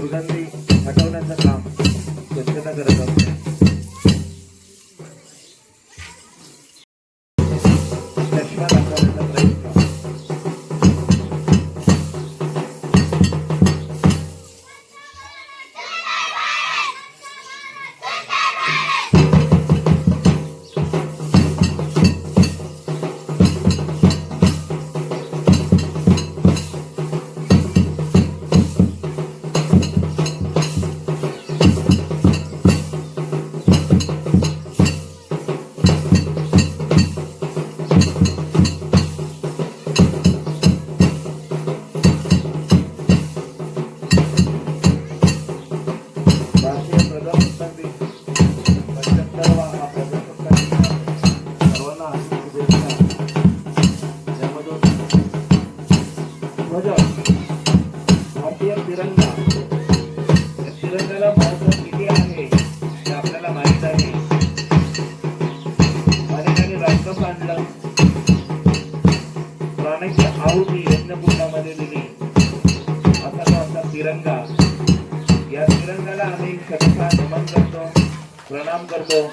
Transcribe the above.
दुर्गंधी हटवण्याचं काम स्वच्छता करत आहोत. तिरंगा. या तिरंगाला महत्त्व किती आहे हे आपल्याला माहीत आहे. अनेकांनी राष्ट्र आणलं प्राण्याची आहुती यज्ञकुंडामध्ये दिली. असा तो आमचा तिरंगा. या तिरंगाला आम्ही क्षमता नमन करतो प्रणाम करतो.